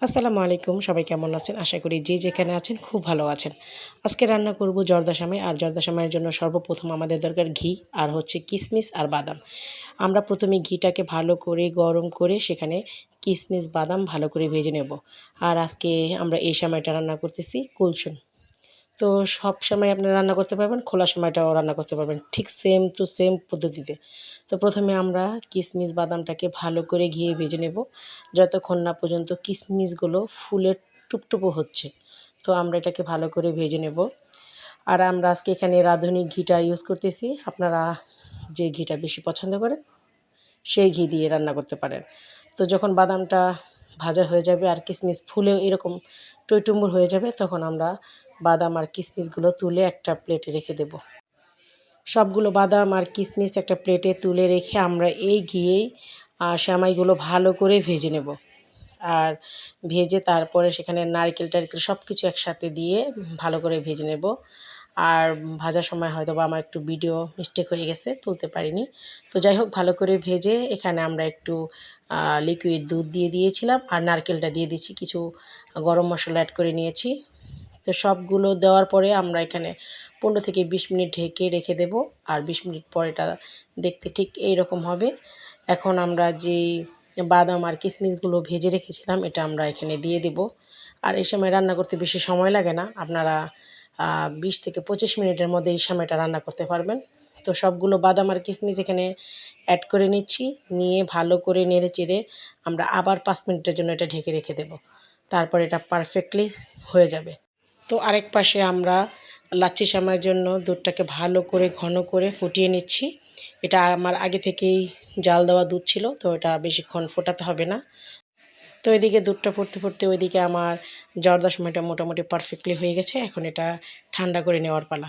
আসসালামু আলাইকুম, সবাই কেমন আছেন? আশা করি যে যেখানে আছেন খুব ভালো আছেন। আজকে রান্না করব জর্দা সামাই আর জর্দা সামাইয়ের জন্য সর্বপ্রথম আমাদের দরকার ঘি, আর হচ্ছে কিশমিশ আর বাদাম। আমরা প্রথমে ঘিটাকে ভালো করে গরম করে সেখানে কিশমিশ বাদাম ভালো করে ভেজে নেব। আর আজকে আমরা এই সময়টা রান্না করতেছি কুলসুন তো সব সময় আপনি রান্না করতে পারবেন, খোলা সময়টাও রান্না করতে পারবেন, ঠিক সেম টু সেম পদ্ধতিতে। তো প্রথমে আমরা কিশমিশ বাদামটাকে ভালো করে ঘিয়ে ভেজে নেব, যতক্ষণ না পর্যন্ত কিশমিশগুলো ফুলের টুপটুপো হচ্ছে। তো আমরা এটাকে ভালো করে ভেজে নেব। আর আমরা আজকে এখানে রাঁধুনি ঘিটা ইউজ করতেছি, আপনারা যে ঘিটা বেশি পছন্দ করেন, সেই ঘি দিয়ে রান্না করতে পারেন। তো যখন বাদামটা ভাজা হয়ে যাবে আর কিশমিশ ফুলেও এরকম টইটুম্বুর হয়ে যাবে, তখন আমরা বাদাম আর কিশমিশগুলো তুলে একটা প্লেটে রেখে দেব। সবগুলো বাদাম আর কিশমিশ একটা প্লেটে তুলে রেখে আমরা এই ঘিয়েই শ্যামাইগুলো ভালো করে ভেজে নেব। আর ভেজে তারপরে সেখানে নারকেল টারকেল সব কিছু একসাথে দিয়ে ভালো করে ভেজে নেব। আর ভাজার সময় হয়তো বা আমার একটু ভিডিও মিস্টেক হয়ে গেছে, তুলতে পারিনি। তো যাই হোক, ভালো করে ভেজে এখানে আমরা একটু লিকুইড দুধ দিয়ে দিয়েছিলাম আর নারকেলটা দিয়ে দিয়েছি, কিছু গরম মশলা অ্যাড করে নিয়েছি। তো সবগুলো দেওয়ার পরে আমরা এখানে পনেরো থেকে বিশ মিনিট ঢেকে রেখে দেব আর বিশ মিনিট পর এটা দেখতে ঠিক এই রকম হবে। এখন আমরা যেই বাদাম আর কিশমিশগুলো ভেজে রেখেছিলাম, এটা আমরা এখানে দিয়ে দেব। আর এই সময় রান্না করতে বেশি সময় লাগে না, আপনারা বিশ থেকে পঁচিশ মিনিটের মধ্যে এই সময়টা রান্না করতে পারবেন। তো সবগুলো বাদাম আর কিশমিশ এখানে অ্যাড করে নিচ্ছি। নিয়ে ভালো করে নেড়ে চেড়ে আমরা আবার পাঁচ মিনিটের জন্য এটা ঢেকে রেখে দেব। তারপর এটা পারফেক্টলি হয়ে যাবে। তো আরেক পাশে আমরা লাচ্ছি সামার জন্য দুধটাকে ভালো করে ঘন করে ফুটিয়ে নিচ্ছি। এটা আমার আগে থেকেই জাল দেওয়া দুধ ছিল, তো এটা বেশিক্ষণ ফোটাতে হবে না। তো ওইদিকে দুধটা পড়তে পড়তে ওইদিকে আমার জর্দা সময়টা মোটামুটি পারফেক্টলি হয়ে গেছে। এখন এটা ঠান্ডা করে নেওয়ার পালা।